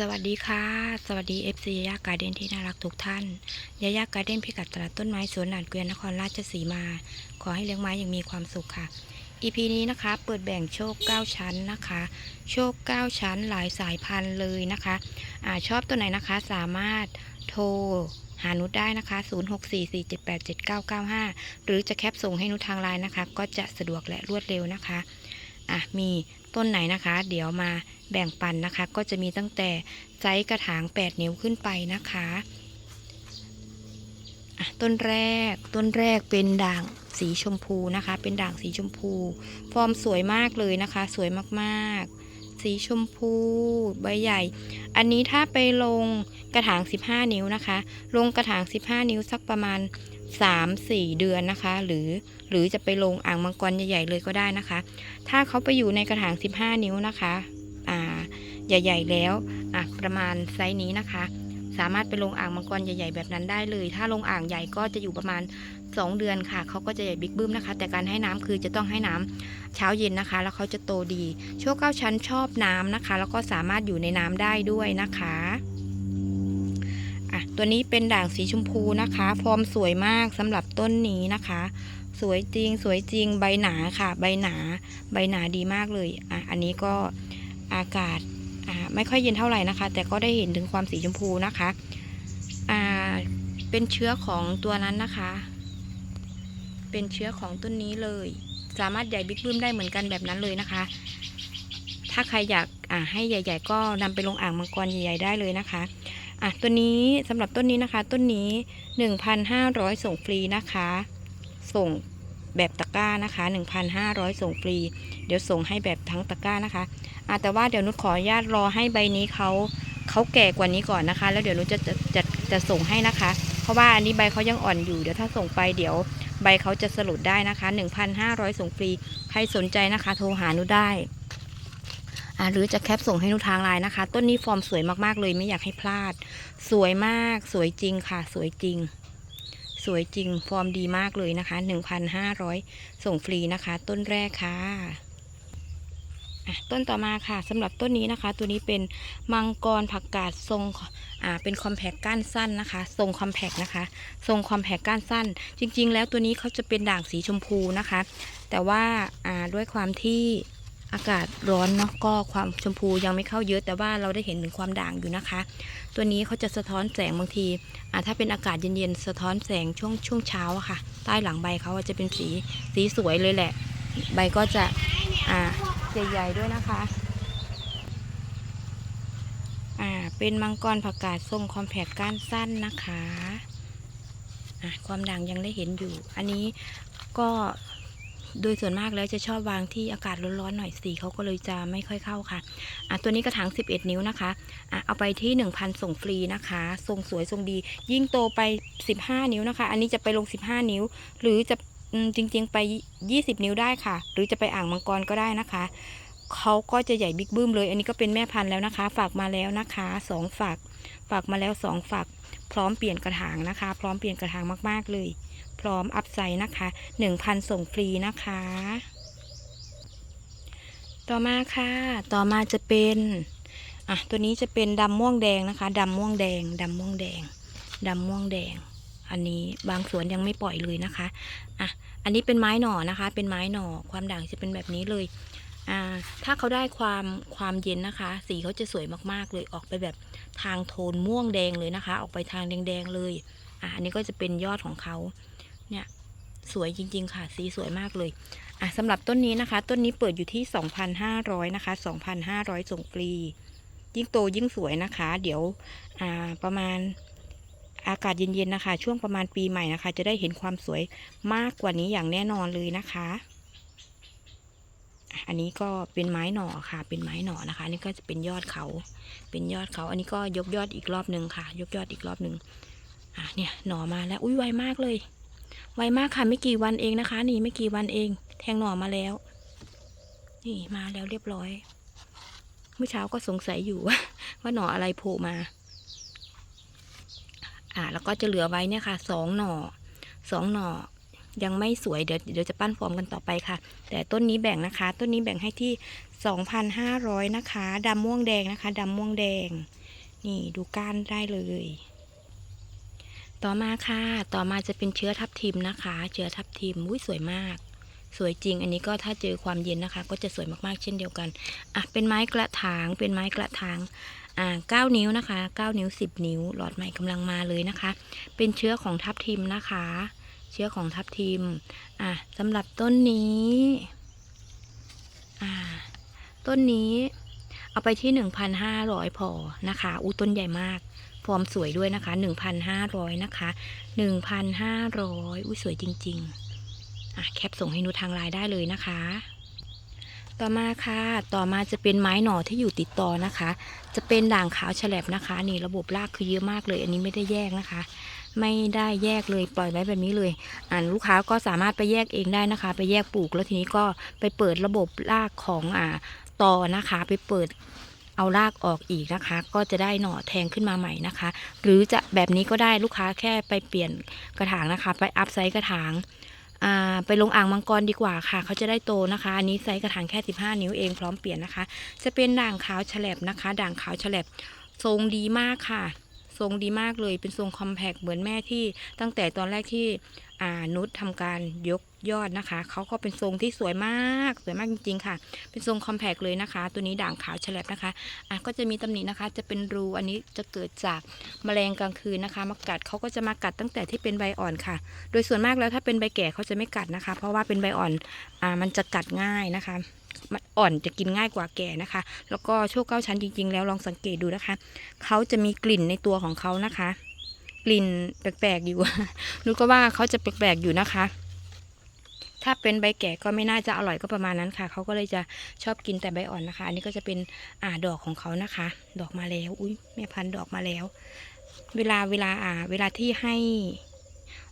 สวัสดีค่ะ สวัสดี FC ยายาการ์เด้นที่น่ารักทุกท่านยายาการ์เด้นพิกัดตลาดต้นไม้สวนหลานเกวียนนครราชสีมา ขอให้เลี้ยงไม้อย่างมีความสุขค่ะ EP นี้นะคะ เปิดแบ่งโชค 9 ชั้นนะคะ โชค 9 ชั้นหลายสายพันธุ์เลยนะคะอาชอบตัวไหนนะคะสามารถโทรหานุชได้นะคะ 0644787995 หรือจะแคปส่งให้นุชทางไลน์นะคะ ก็จะสะดวกและรวดเร็วนะคะอะมีต้นไหนนะคะ เดี๋ยวมา แบ่งปันนะคะ ก็จะมีตั้งแต่ไซส์กระถาง 8 นิ้วขึ้นไปนะคะต้นแรกต้นแรกเป็นด่างสีชมพูนะคะ เป็นด่างสีชมพู ฟอร์มสวยมากเลยนะคะ สวยมากๆ สีชมพูใบใหญ่ อันนี้ถ้าไปลงกระถาง 15 นิ้วนะคะ ลงกระถาง 15 นิ้วสักประมาณ 3-4 เดือนนะคะ หรือหรือจะไปลงอ่างมังกรใหญ่ๆเลยก็ได้นะคะ ถ้าเขาไปอยู่ในกระถาง 15 นิ้วนะคะ ใหญ่ ๆ แล้วอะประมาณไซส์นี้นะคะ สามารถไปลงอ่างมังกรใหญ่ ๆ แบบนั้นได้เลย ถ้าลงอ่างใหญ่ก็จะอยู่ประมาณ 2 เดือนค่ะเขาก็จะใหญ่บิ๊กบึ้มนะคะ แต่การให้น้ำคือจะต้องให้น้ำเช้าเย็นนะคะ แล้วเขาจะโตดีโชคเก้าชั้นชอบน้ำนะคะ แล้วก็สามารถอยู่ในน้ำได้ด้วยนะคะอะตัวนี้เป็นด่างสีชมพูนะคะฟอร์มสวยมากสำหรับต้นนี้นะคะสวยจริงสวยจริงใบหนาค่ะ ใบหนา ใบหนาดีมากเลยอะอันนี้ก็อากาศ ไม่ค่อยเย็นเท่าไหร่นะคะ แต่ก็ได้เห็นถึงความสีชมพูนะคะเป็นเชื้อของตัวนั้นนะคะ เป็นเชื้อของต้นนี้เลย สามารถใหญ่บิ๊กบึ้มได้เหมือนกันแบบนั้นเลยนะคะ ถ้าใครอยากอ่าให้ใหญ่ ๆ ก็นำไปลงอ่างมังกรใหญ่ๆได้เลยนะคะอะตัวนี้สำหรับต้นนี้นะคะ ต้นนี้ 1,500 ส่งฟรีนะคะ ส่ง แบบตะกร้านะคะ 1,500 ส่งฟรี เดี๋ยวส่งให้แบบทั้งตะกร้านะคะอะแต่ว่าเดี๋ยวนุชขออนุญาตรอให้ใบนี้เขาเขาแก่กว่านี้ก่อนนะคะ แล้วเดี๋ยวนุชจะจะจะจะส่งให้นะคะ เพราะว่าอันนี้ใบเขายังอ่อนอยู่เดี๋ยวถ้าส่งไปเดี๋ยวใบเขาจะสลุดได้นะคะ 1,500 ส่งฟรี ใครสนใจนะคะ โทรหานุได้อาหรือจะแคปส่งให้นุทางไลน์นะคะ ต้นนี้ฟอร์มสวยมากๆเลยไม่อยากให้พลาด สวยมากสวยจริงค่ะ สวยจริง สวยจริงฟอร์มดีมากเลยนะคะ 1,500 ส่งฟรีนะคะ ต้นแรกค่ะต้นต่อมาค่ะสำหรับต้นนี้นะคะ ตัวนี้เป็นมังกรผักกาดทรงอ่าเป็นคอมแพคก้านสั้นนะคะ ทรงคอมแพคนะคะ ทรงคอมแพคก้านสั้น จริง ๆ แล้วตัวนี้เขาจะเป็นด่างสีชมพูนะคะ แต่ว่าอ่าด้วยความที่ อากาศร้อนเนาะก็ความชมพูยังไม่เข้าเยอะ แต่ว่าเราได้เห็นถึงความด่างอยู่นะคะ ตัวนี้เขาจะสะท้อนแสงบางทีอ่าถ้าเป็นอากาศเย็นๆสะท้อนแสงช่วงช่วงเช้าอะค่ะ ใต้หลังใบเขาจะเป็นสีสีสวยเลยแหละ ใบก็จะอ่าใหญ่ๆด้วยนะคะอ่าเป็นมังกรผักกาดทรงคอมแพคก้านสั้นนะคะะความด่างยังได้เห็นอยู่ อันนี้ก็ โดยส่วนมากแล้วจะชอบวางที่อากาศร้อนๆหน่อยสีเขาก็เลยจะไม่ค่อยเข้าค่ะอะตัวนี้กระถาง 11 นิ้วนะคะอะเอาไปที่ 1,000 ส่งฟรีนะคะ ทรงสวยทรงดี ยิ่งโตไป 15 นิ้วนะคะ อันนี้จะไปลง 15 นิ้ว หรือจะจริงๆไป 20 นิ้วได้ค่ะ หรือจะไปอ่างมังกรก็ได้นะคะเขาก็จะใหญ่บิ๊กบึ้มเลย อันนี้ก็เป็นแม่พันธุ์แล้วนะคะ ฝากมาแล้วนะคะสองฝาก ฝากมาแล้วสองฝาก พร้อมเปลี่ยนกระถางนะคะ พร้อมเปลี่ยนกระถางมาก ๆ เลย พร้อมอัพไซด์นะคะ1,000 ส่งฟรีนะคะ ต่อมาค่ะ ต่อมาจะเป็นอะตัวนี้จะเป็นดำม่วงแดงนะคะดำม่วงแดงดำม่วงแดงดำม่วงแดง อันนี้บางสวนยังไม่ปล่อยเลยนะคะอะอันนี้เป็นไม้หน่อนะคะ เป็นไม้หน่อความด่างจะเป็นแบบนี้เลยอ่าถ้าเขาได้ความความเย็นนะคะ สีเขาจะสวยมากๆเลยออกไปแบบทางโทนม่วงแดงเลยนะคะ ออกไปทางแดงๆเลยอะอันนี้ก็จะเป็นยอดของเขา เนี่ยสวยจริง ๆ ค่ะ สีสวยมากเลยอะสำหรับต้นนี้นะคะ ต้นนี้เปิดอยู่ที่ 2,500 นะคะ 2,500 ส่งฟรี ยิ่งโตยิ่งสวยนะคะ เดี๋ยวอ่าประมาณอากาศเย็นๆนะคะ ช่วงประมาณปีใหม่นะคะ จะได้เห็นความสวยมากกว่านี้อย่างแน่นอนเลยนะคะอะอันนี้ก็เป็นไม้หน่อค่ะ เป็นไม้หน่อนะคะ นี่ก็จะเป็นยอดเขา เป็นยอดเขา อันนี้ก็ยกยอดอีกรอบหนึ่งค่ะ ยกยอดอีกรอบหนึ่งอะเนี่ยหน่อมาแล้วอุ้ยไวมากเลย ไวมากค่ะไม่กี่วันเองนะคะ นี่ไม่กี่วันเอง แทงหน่อมาแล้ว นี่มาแล้วเรียบร้อย เมื่อเช้าก็สงสัยอยู่ว่าหน่ออะไรโผล่มา อ่า แล้วก็จะเหลือไว้เนี่ยค่ะสองหน่อสองหน่อยังไม่สวยเดี๋ยวเดี๋ยวจะปั้นฟอร์มกันต่อไปค่ะ แต่ต้นนี้แบ่งนะคะ ต้นนี้แบ่งให้ที่ 2,500 นะคะดำม่วงแดงนะคะดำม่วงแดง นี่ดูก้านได้เลย ต่อมาค่ะ ต่อมาจะเป็นเชื้อทับทิมนะคะ เชื้อทับทิมอุ้ยสวยมาก สวยจริง อันนี้ก็ถ้าเจอความเย็นนะคะ ก็จะสวยมากๆเช่นเดียวกัน อะ เป็นไม้กระถาง เป็นไม้กระถาง อ่าเก้านิ้วนะคะ เก้านิ้วสิบนิ้ว หลอดใหม่กำลังมาเลยนะคะ เป็นเชื้อของทับทิมนะคะ เชื้อของทับทิม อะสำหรับต้นนี้ อ่า ต้นนี้ เอาไปที่1,500พอนะคะ อู้ต้นใหญ่มาก ฟอร์มสวยด้วยนะคะ 1,500 นะคะ 1,500 อุ้ยสวยจริง ๆ อะ แคปส่งให้นูทางไลน์ได้เลยนะคะ ต่อมาค่ะ ต่อมาจะเป็นไม้หน่อที่อยู่ติดต่อนะคะ จะเป็นด่างขาวฉลับนะคะ นี่ระบบรากคือเยอะมากเลย อันนี้ไม่ได้แยกนะคะ ไม่ได้แยกเลยปล่อยไว้แบบนี้เลย อ่านลูกค้าก็สามารถไปแยกเองได้นะคะ ไปแยกปลูกแล้วทีนี้ก็ไปเปิดระบบรากของอ่าต่อนะคะ ไปเปิด เอารากออกอีกนะคะ ก็จะได้หน่อแทงขึ้นมาใหม่นะคะ หรือจะแบบนี้ก็ได้ลูกค้าแค่ไปเปลี่ยนกระถางนะคะ ไปอัพไซส์กระถางไปลงอ่างมังกรดีกว่าค่ะ เขาจะได้โตนะคะ อันนี้ไซส์กระถางแค่ 15 นิ้วเองพร้อมเปลี่ยนนะคะ จะเป็นด่างขาวแฉลบนะคะ ด่างขาวแฉลบทรงดีมากค่ะ ทรงดีมากเลยเป็นทรงคอมแพกเหมือนแม่ที่ตั้งแต่ตอนแรกที่นุชทำการยก ยอดนะคะเขาก็เป็นทรงที่สวยมากสวยมากจริง ๆ ค่ะ เป็นทรงคอมแพกเลยนะคะ ตัวนี้ด่างขาวฉลับนะคะอะก็จะมีตำหนินะคะจะเป็นรูอันนี้จะเกิดจากแมลงกลางคืนนะคะ มากัดเขาก็จะมากัดตั้งแต่ที่เป็นใบอ่อนค่ะ โดยส่วนมากแล้วถ้าเป็นใบแก่เขาจะไม่กัดนะคะ เพราะว่าเป็นใบอ่อนอ่ามันจะกัดง่ายนะคะมันอ่อนจะกินง่ายกว่าแก่นะคะ แล้วก็โชคเก้าชั้นจริง ๆ แล้วลองสังเกตดูนะคะ เขาจะมีกลิ่นในตัวของเขานะคะ กลิ่นแปลกๆอยู่ นุชก็ว่าเขาจะแปลกๆอยู่นะคะ ถ้าเป็นใบแก่ก็ไม่น่าจะอร่อยก็ประมาณนั้นค่ะ เขาก็เลยจะชอบกินแต่ใบอ่อนนะคะ อันนี้ก็จะเป็นอ่าดอกของเขานะคะ ดอกมาแล้ว อุ้ยแม่พันธุ์ดอกมาแล้ว เวลาเวลาอ่า เวลาที่ให้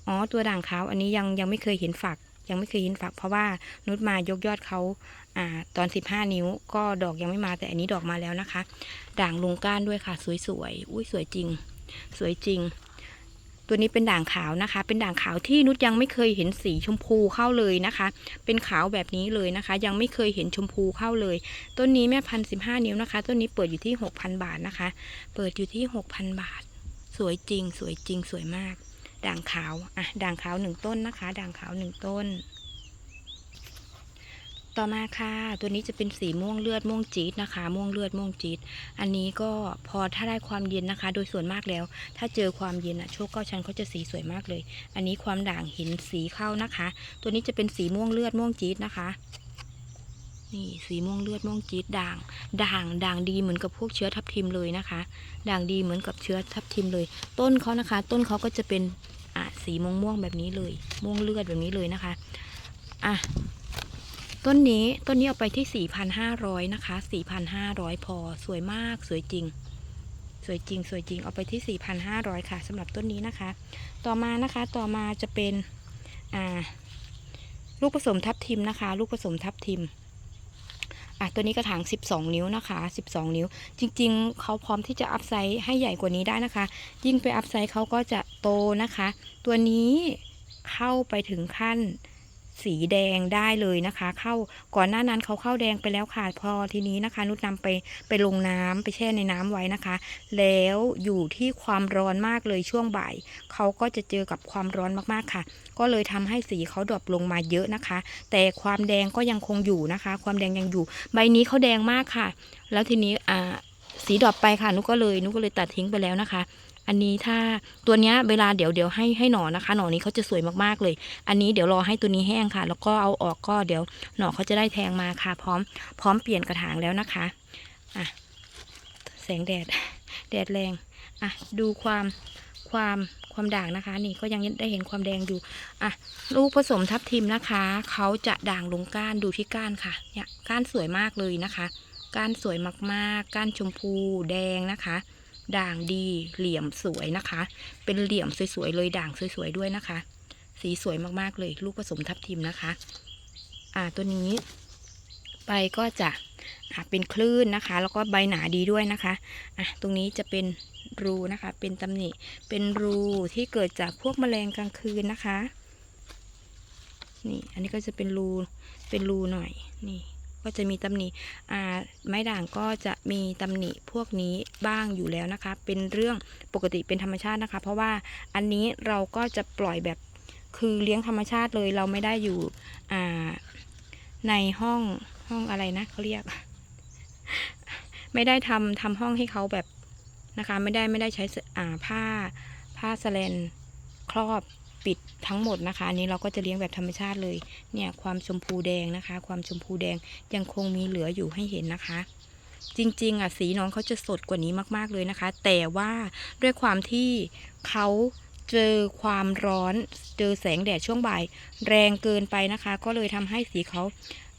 อ๋อ ตัวด่างขาวอันนี้ยังยังไม่เคยเห็นฝัก ยังไม่เคยเห็นฝัก เพราะว่านุชมายกยอดเขาอ่า ตอน 15 นิ้ว ก็ดอกยังไม่มาแต่อันนี้ดอกมาแล้วนะคะ ด่างลงก้านด้วยค่ะ สวยๆ อุ้ยสวยจริง สวยจริง ตัวนี้เป็นด่างขาวนะคะ เป็นด่างขาวที่นุชยังไม่เคยเห็นสีชมพูเข้าเลยนะคะ เป็นขาวแบบนี้เลยนะคะ ยังไม่เคยเห็นชมพูเข้าเลย ต้นนี้แม่พันสิบห้านิ้วนะคะ ต้นนี้เปิดอยู่ที่หกพันบาทนะคะ เปิดอยู่ที่หกพันบาท สวยจริง สวยจริง สวยมาก ด่างขาว อะ ด่างขาวหนึ่งต้นนะคะ ด่างขาวหนึ่งต้น ต่อมาค่ะ ตัวนี้จะเป็นสีม่วงเลือดม่วงจี๊ดนะคะ ม่วงเลือดม่วงจี๊ดอันนี้ก็พอถ้าได้ความเย็นนะคะ โดยส่วนมากแล้ว ถ้าเจอความเย็นอะโชคเก้าชั้นเขาจะสีสวยมากเลย อันนี้ความด่างเห็นสีเข้านะคะ ตัวนี้จะเป็นสีม่วงเลือดม่วงจี๊ดนะคะนี่สีม่วงเลือดม่วงจี๊ดด่าง ด่างด่างดีเหมือนกับพวกเชื้อทับทิมเลยนะคะ ด่างดีเหมือนกับเชื้อทับทิมเลย ต้นเขานะคะ ต้นเขาก็จะเป็นอะสีม่วงม่วงแบบนี้เลย ม่วงเลือดแบบนี้เลยนะคะอะ ต้นนี้ต้นนี้เอาไปที่ 4,500 นะคะ 4,500 พอสวยมากสวยจริง สวยจริง สวยจริงเอาไปที่ 4,500 ค่ะสำหรับต้นนี้นะคะ ต่อมานะคะต่อมาจะเป็นอ่าลูกผสมทับทิมนะคะ ลูกผสมทับทิมอะตัวนี้กระถาง 12 นิ้วนะคะ 12 นิ้ว จริง ๆ เขาพร้อมที่จะอัพไซส์ให้ใหญ่กว่านี้ได้นะคะ ยิ่งไปอัพไซส์เขาก็จะโตนะคะ ตัวนี้เข้าไปถึงขั้น สีแดงได้เลยนะคะ เข้าก่อนหน้านั้นเขาเข้าแดงไปแล้วค่ะพอทีนี้นะคะ นุชนำไปไปลงน้ำไปแช่ในน้ำไว้นะคะ แล้วอยู่ที่ความร้อนมากเลยช่วงบ่ายเขาก็จะเจอกับความร้อนมากๆค่ะ ก็เลยทำให้สีเขาดรอปลงมาเยอะนะคะ แต่ความแดงก็ยังคงอยู่นะคะ ความแดงยังอยู่ ใบนี้เขาแดงมากค่ะ แล้วทีนี้อ่าสีดรอปไปค่ะนุกก็เลยนุกก็เลยตัดทิ้งไปแล้วนะคะ อันนี้ถ้าตัวเนี้ยเวลาเดี๋ยวเดี๋ยวให้ให้หนอนะคะ หนอนี้เขาจะสวยมากๆเลย อันนี้เดี๋ยวรอให้ตัวนี้แห้งค่ะ แล้วก็เอาออกก็เดี๋ยวหน่อเขาจะได้แทงมาค่ะ พร้อม พร้อมเปลี่ยนกระถางแล้วนะคะอะแสงแดด แดดแรงอะดูความความความด่างนะคะ นี่ก็ยังได้เห็นความแดงอยู่อะลูกผสมทับทิมนะคะเขาจะด่างลงก้านดูที่ก้านค่ะเนี่ยก้านสวยมากเลยนะคะ ก้านสวยมากๆ ก้านชมพูแดงนะคะ ด่างดีเหลี่ยมสวยนะคะ เป็นเหลี่ยมสวยๆเลยด่างสวยๆด้วยนะคะ สีสวยมากๆเลย ลูกผสมทับทิมนะคะ อ่าตัวนี้ใบก็จะอ่าเป็นคลื่นนะคะ แล้วก็ใบหนาดีด้วยนะคะอะตรงนี้จะเป็นรูนะคะ เป็นตำหนิเป็นรูที่เกิดจากพวกแมลงกลางคืนนะคะ นี่ อันนี้ก็จะเป็นรูเป็นรูหน่อยนี่ ก็จะมีตำหนิไม้ด่างก็จะมีตำหนิพวกนี้บ้างอยู่แล้วนะคะ เป็นเรื่องปกติเป็นธรรมชาตินะคะ เพราะว่าอันนี้เราก็จะปล่อยแบบคือเลี้ยงธรรมชาติเลยเราไม่ได้อยู่ในห้องห้องอะไรนะเขาเรียก ไม่ได้ทำทำห้องให้เขาแบบนะคะ ไม่ได้ไม่ได้ใช้ผ้าผ้าสแลนครอบ ปิดทั้งหมดนะคะอันนี้เราก็จะเลี้ยงแบบธรรมชาติเลยเนี่ยความชมพูแดงนะคะ ความชมพูแดงยังคงมีเหลืออยู่ให้เห็นนะคะ จริงๆอะสีน้องเขาจะสดกว่านี้มากๆเลยนะคะ แต่ว่าด้วยความที่เขาเจอความร้อนเจอแสงแดดช่วงบ่าย แรงเกินไปนะคะ ก็เลยทำให้สีเขา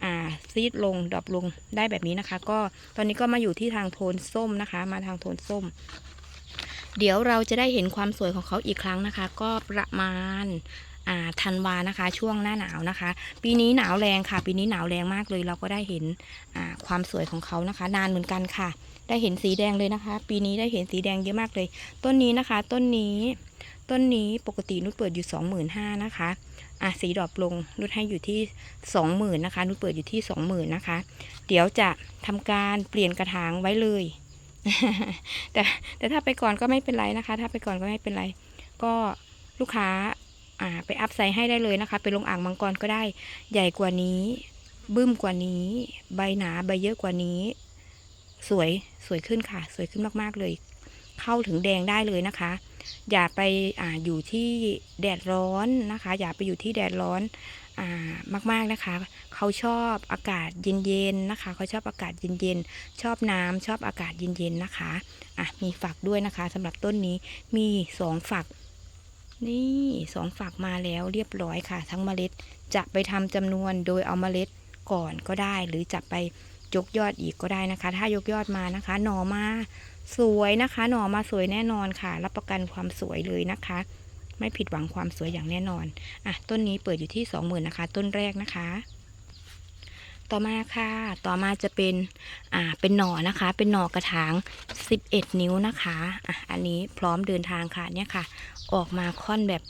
อ่าซีดลงดรอปลงได้แบบนี้นะคะ ก็ตอนนี้ก็มาอยู่ที่ทางโทนส้มนะคะ มาทางโทนส้ม เดี๋ยวเราจะได้เห็นความสวยของเขาอีกครั้งนะคะ ก็ประมาณธันวานะคะ ช่วงหน้าหนาวนะคะ ปีนี้หนาวแรงค่ะ ปีนี้หนาวแรงมากเลย เราก็ได้เห็นความสวยของเขานะคะ นานเหมือนกันค่ะ ได้เห็นสีแดงเลยนะคะ ปีนี้ได้เห็นสีแดงเยอะมากเลย ต้นนี้นะคะ ต้นนี้ ต้นนี้ปกตินุชเปิดอยู่ 25,000นะคะอะสีดรอปลงนุชให้อยู่ที่ 20,000นะคะนุชเปิดอยู่ที่ 20,000นะคะ เดี๋ยวจะทำการเปลี่ยนกระถางไว้เลย แต่แต่ถ้าไปก่อนก็ไม่เป็นไรนะคะ ถ้าไปก่อนก็ไม่เป็นไร ก็ลูกค้าอ่าไปอัพไซส์ให้ได้เลยนะคะไปลงอ่างมังกรก็ได้ ใหญ่กว่านี้ บึ้มกว่านี้ ใบหนาใบเยอะกว่านี้ สวยสวยขึ้นค่ะ สวยขึ้นมากๆเลย เข้าถึงแดงได้เลยนะคะ อย่าไปอ่าอยู่ที่แดดร้อนนะคะ อย่าไปอยู่ที่แดดร้อนอ่ามากๆนะคะ เขาชอบอากาศเย็นๆนะคะ เขาชอบอากาศเย็นๆ ชอบน้ำชอบอากาศเย็นๆนะคะ อะมีฝักด้วยนะคะสำหรับต้นนี้มีสองฝัก นี่สองฝักมาแล้วเรียบร้อยค่ะ ทั้งเมล็ดจะไปทำจำนวนโดยเอาเมล็ดก่อนก็ได้ หรือจะไปยกยอดอีกก็ได้นะคะ ถ้ายกยอดมานะคะ หน่อมาสวยนะคะ หน่อมาสวยแน่นอนค่ะ รับประกันความสวยเลยนะคะ ไม่ผิดหวังความสวยอย่างแน่นอน อะ ต้นนี้เปิดอยู่ที่สองหมื่นนะคะ ต้นแรกนะคะ ต่อมาค่ะ ต่อมาจะเป็นอ่าเป็นหน่อนะคะ เป็นหน่อกระถาง 11 นิ้วนะคะอะอันนี้พร้อมเดินทางค่ะเนี่ยค่ะ ออกมาค่อนแบบ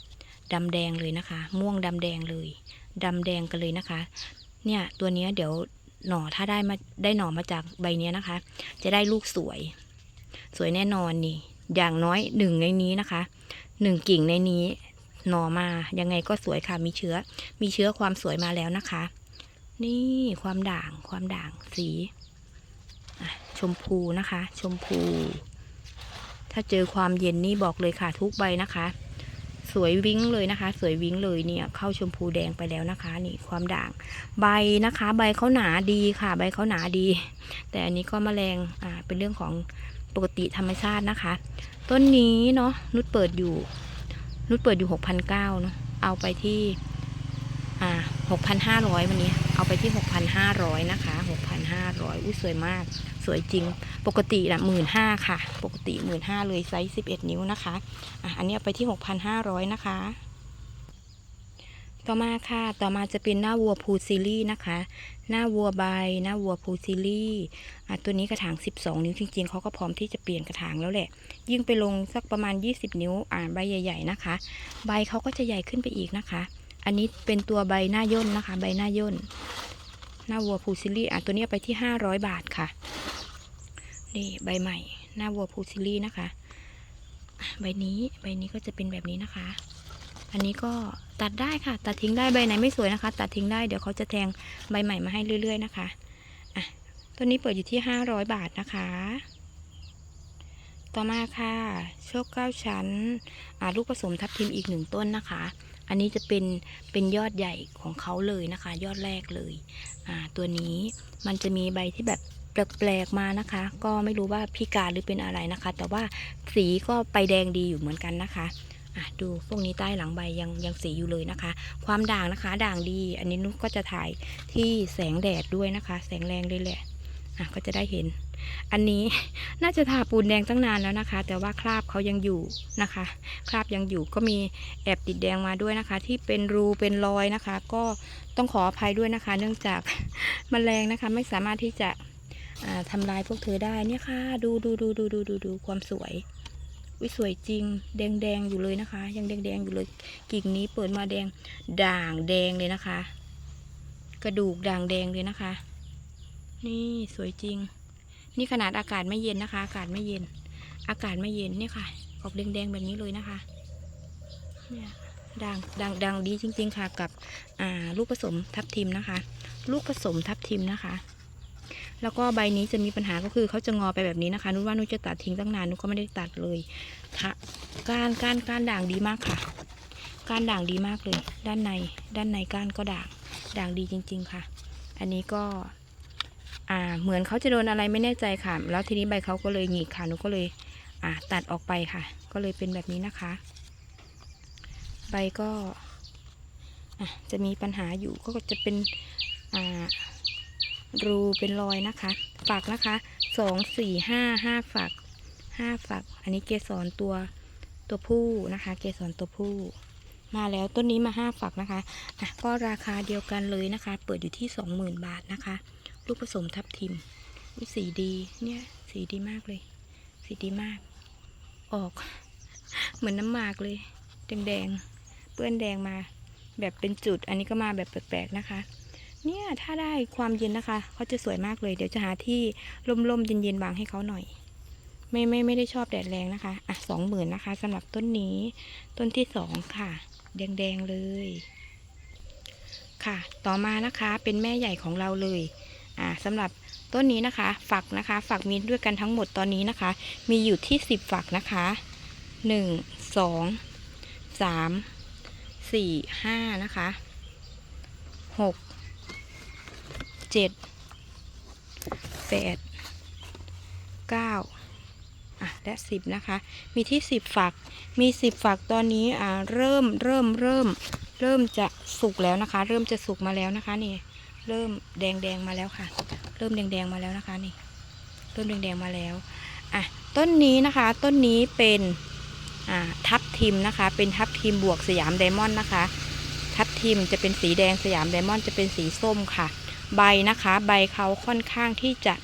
ดำแดงเลยนะคะ ม่วงดำแดงเลยดำแดงกันเลยนะคะ เนี่ยตัวนี้เดี๋ยวหน่อถ้าได้มาได้หน่อมาจากใบเนี้ยนะคะ จะได้ลูกสวย สวยแน่นอนนี่ อย่างน้อยหนึ่งในนี้นะคะหนึ่งกิ่งในนี้หน่อมายังไงก็สวยค่ะมีเชื้อ มีเชื้อความสวยมาแล้วนะคะ นี่ความด่างความด่างสีชมพูนะคะ ชมพู ถ้าเจอความเย็นนี่บอกเลยค่ะทุกใบนะคะ สวยวิ้งเลยนะคะ สวยวิ้งเลยเนี่ย เข้าชมพูแดงไปแล้วนะคะ นี่ความด่าง ใบนะคะ ใบเขาหนาดีค่ะ ใบเขาหนาดี แต่อันนี้ก็แมลงอ่าเป็นเรื่องของปกติธรรมชาตินะคะ ต้นนี้เนาะนุชเปิดอยู่ นุชเปิดอยู่หกพันเก้าเนาะเอาไปที่อ่าหกพันห้าร้อยวันนี้ เอาไปที่หกพันะคะหกพันห้าร้อยอุ้ยสวยมาก สวยจริง ปกตินะหมื่นห้าค่ะ ปกติหมื่นห้าเลยไซส์สิบเอ็ดนิ้วนะคะอะอันนี้เอาไปที่หกพันห้าร้อยนะคะ ต่อมาค่ะ ต่อมาจะเป็นหน้าวัวพูซิลี่นะคะ หน้าวัวใบ หน้าวัวพูซิลี่อะตัวนี้กระถาง 12 นิ้วจริง ๆ เขาก็พร้อมที่จะเปลี่ยนกระถางแล้วแหละ ยิ่งไปลงสักประมาณ 20 นิ้ว อ่าใบใหญ่ ๆ นะคะ ใบเขาก็จะใหญ่ขึ้นไปอีกนะคะ อันนี้เป็นตัวใบหน้าย่นนะคะ ใบหน้าย่น หน้าวัวพูซิลี่อะตัวนี้ไปที่500บาทค่ะ นี่ใบใหม่ หน้าวัวพูซิลี่นะคะ ใบนี้ใบนี้ก็จะเป็นแบบนี้นะคะ อันนี้ก็ตัดได้ค่ะ ตัดทิ้งได้ใบไหนไม่สวยนะคะ ตัดทิ้งได้เดี๋ยวเขาจะแทงใบใหม่มาให้เรื่อย ๆ นะคะอะตัวนี้เปิดอยู่ที่500บาทนะคะต่อมาค่ะ โชคเก้าชั้นอ่าลูกผสมทับทิมอีกหนึ่งต้นนะคะ อันนี้จะเป็นเป็นยอดใหญ่ของเขาเลยนะคะ ยอดแรกเลยอ่าตัวนี้มันจะมีใบที่แบบแปลกๆมานะคะ ก็ไม่รู้ว่าพิการหรือเป็นอะไรนะคะ แต่ว่าสีก็ไปแดงดีอยู่เหมือนกันนะคะอะดูพวกนี้ใต้หลังใบยังยังสีอยู่เลยนะคะ ความด่างนะคะ ด่างดี อันนี้นุกก็จะถ่ายที่แสงแดดด้วยนะคะ แสงแรงเลยแหละอะก็จะได้เห็น อันนี้น่าจะทาปูนแดงตั้งนานแล้วนะคะ แต่ว่าคราบเขายังอยู่นะคะ คราบยังอยู่ก็มีแอบติดแดงมาด้วยนะคะ ที่เป็นรูเป็นรอยนะคะ ก็ต้องขออภัยด้วยนะคะ เนื่องจากแมลงนะคะ ไม่สามารถที่จะอ่าทำลายพวกเธอได้เนี่ยค่ะ ดูดูดูดูดูดูดูความสวยวิสวยจริง แดงแดงอยู่เลยนะคะ ยังแดงแดงอยู่เลยกิ่งนี้เปิดมาแดงด่างแดงเลยนะคะ กระดูกด่างแดงเลยนะคะ นี่สวยจริง นี่ขนาดอากาศไม่เย็นนะคะ อากาศไม่เย็น อากาศไม่เย็นนี่ค่ะ ออกแดงๆแบบนี้เลยนะคะเนี่ยด่างด่างด่างดีจริง ๆ ค่ะ กับอ่าลูกผสมทับทิมนะคะ ลูกผสมทับทิมนะคะ แล้วก็ใบนี้จะมีปัญหาก็คือเขาจะงอไปแบบนี้นะคะนุชว่านุชจะตัดทิ้งตั้งนานนุชก็ไม่ได้ตัดเลยค่ะการการการด่างดีมากค่ะการด่างดีมากเลย ด้านใน ด้านในก้านก็ด่าง ด่างดีจริง ๆ ค่ะ อันนี้ก็ อ่าเหมือนเขาจะโดนอะไรไม่แน่ใจค่ะ แล้วทีนี้ใบเขาก็เลยหงิกค่ะหนูก็เลยอ่าตัดออกไปค่ะ ก็เลยเป็นแบบนี้นะคะ ใบก็อะจะมีปัญหาอยู่ก็จะเป็นอ่ารูเป็นรอยนะคะ ฝักนะคะสองสี่ห้าห้าฝักห้าฝัก อันนี้เกสรตัวตัวผู้นะคะ เกสรตัวผู้ มาแล้วต้นนี้มาห้าฝักนะคะอะก็ราคาเดียวกันเลยนะคะ เปิดอยู่ที่สองหมื่นบาทนะคะ ลูกผสมทับทิมสีดีเนี่ย สีดีมากเลย สีดีมาก ออก เหมือนน้ำหมากเลยแดงเปื้อนแดงมา แบบเป็นจุด อันนี้ก็มาแบบแปลกๆนะคะ เนี่ยถ้าได้ความเย็นนะคะเขาจะสวยมากเลย เดี๋ยวจะหาที่ร่มๆเย็นๆบางให้เขาหน่อยไม่ไม่ไม่ได้ชอบแดดแรงนะคะ อะสองหมื่นนะคะสำหรับต้นนี้ ต้นที่สองค่ะ แดงๆเลย ค่ะ ต่อมานะคะเป็นแม่ใหญ่ของเราเลย อ่าสำหรับต้นนี้นะคะ ฝักนะคะ ฝักมีด้วยกันทั้งหมดตอนนี้นะคะ มีอยู่ที่สิบฝักนะคะหนึ่งสองสามสี่ห้านะคะหกเจ็ดแปดเก้าอะและสิบนะคะ มีที่สิบฝัก มีสิบฝักตอนนี้อ่าเริ่มเริ่มเริ่มเริ่มจะสุกแล้วนะคะ เริ่มจะสุกมาแล้วนะคะนี่ เริ่มแดงแดงมาแล้วค่ะ เริ่มแดงแดงมาแล้วนะคะนี่ เริ่มแดงแดงมาแล้วอะต้นนี้นะคะต้นนี้เป็นอ่าทับทิมนะคะ เป็นทับทิมบวกสยามไดมอนด์นะคะ ทับทิมจะเป็นสีแดงสยามไดมอนด์จะเป็นสีส้มค่ะ ใบนะคะ ใบเขาค่อนข้างที่จะ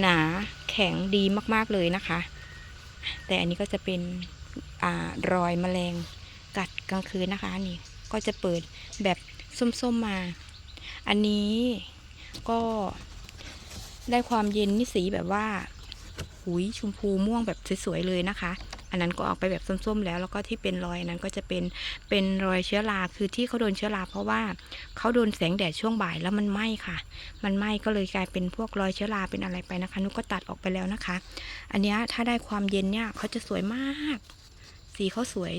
หนาแข็งดีมากๆเลยนะคะ แต่อันนี้ก็จะเป็นอรอยแมลงกัดกลางคืนนะคะนี่ก็จะเปิดแบบส้มๆมา อันนี้ก็ได้ความเย็นนี่สีแบบว่าหุยชมพูม่วงแบบสวยๆเลยนะคะ อันนั้นก็ออกไปแบบส้มๆแล้ว แล้วก็ที่เป็นรอยอนนั้นก็จะเป็นเป็นรอยเชื้อราคือที่เขาโดนเชื้อราเพราะว่าเขาโดนแสงแดดช่วงบ่ายแล้วมันไหม้ค่ะ มันไหม้ก็เลยกลายเป็นพวกรอยเชื้อราเป็นอะไรไปนะคะนุกก็ตัดออกไปแล้วนะคะ อันนี้ถ้าได้ความเย็นเนี่ยเขาจะสวยมาก สีเขาสวย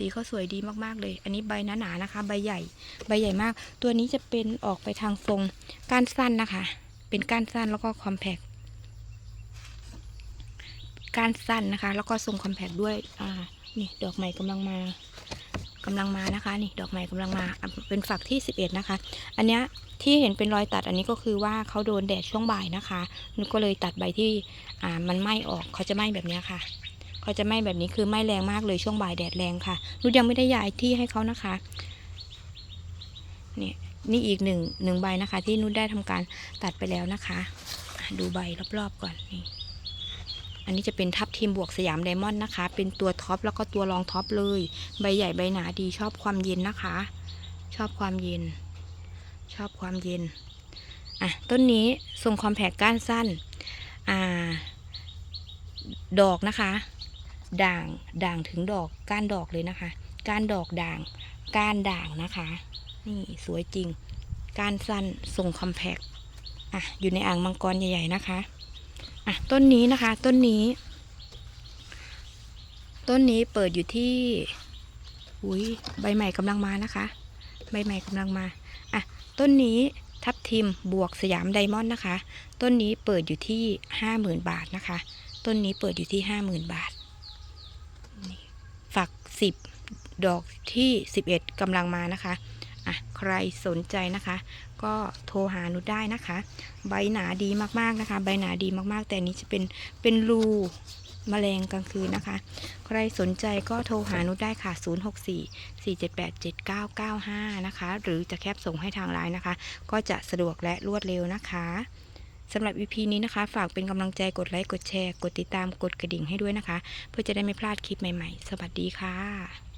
สีเขาสวยดีมากๆเลย อันนี้ใบหนาๆนะคะ ใบใหญ่ ใบใหญ่มาก ตัวนี้จะเป็นออกไปทางทรงก้านสั้นนะคะ เป็นก้านสั้นแล้วก็คอมแพคก้านสั้นนะคะ แล้วก็ทรงคอมแพคด้วย อ่า นี่ดอกใหม่กำลังมากำลังมานะคะ นี่ดอกใหม่กำลังมา เป็นฝักที่ 11 นะคะ อันเนี้ยที่เห็นเป็นรอยตัดอันนี้ก็คือว่าเขาโดนแดดช่วงบ่ายนะคะนุก็เลยตัดใบที่ อ่า มันไหม้ออกเขาจะไหม้แบบนี้ค่ะ เขาจะไหม้แบบนี้คือไหม้แรงมากเลยช่วงบ่ายแดดแรงค่ะนุชยังไม่ได้ย้ายที่ให้เขานะคะนี่นี่อีกหนึ่งหนึ่งใบนะคะ ที่นุชได้ทำการตัดไปแล้วนะคะ ดูใบรอบๆก่อนนี่อันนี้จะเป็นทับทีมบวกสยามไดมอนด์นะคะ เป็นตัวท็อปแล้วก็ตัวรองท็อปเลย ใบใหญ่ใบหนาดีชอบความเย็นนะคะ ชอบความเย็น ชอบความเย็นอะต้นนี้ทรงคอมแพคก้านสั้นอ่าดอกนะคะ ด่างด่างถึงดอกก้านดอกเลยนะคะ ก้านดอกด่าง ก้านด่างนะคะ นี่สวยจริง ก้านสั้นทรงคอมแพคอะอยู่ในอ่างมังกรใหญ่ ๆนะคะอะต้นนี้นะคะ ต้นนี้ ต้นนี้เปิดอยู่ที่อุ้ยใบใหม่กำลังมานะคะ ใบใหม่กำลังมาอะต้นนี้ทับทิมบวกสยามไดมอนด์นะคะ ต้นนี้เปิดอยู่ที่ห้าหมื่นบาทนะคะ ต้นนี้เปิดอยู่ที่ห้าหมื่นบาท ฝักสิบดอกที่สิบเอ็ดกำลังมานะคะอะใครสนใจนะคะ ก็โทรหานุได้นะคะ ใบหนาดีมากๆนะคะ ใบหนาดีมากๆ แต่นี้จะเป็นเป็นรูแมลงกลางคืนนะคะ ใครสนใจก็โทรหานุได้ค่ะ 064 478 7995 นะคะ หรือจะแคปส่งให้ทางไลน์นะคะ ก็จะสะดวกและรวดเร็วนะคะ สำหรับ EP นี้นะคะ ฝากเป็นกำลังใจกดไลค์กดแชร์ กดติดตามกดกระดิ่งให้ด้วยนะคะ เพื่อจะได้ไม่พลาดคลิปใหม่ๆ สวัสดีค่ะ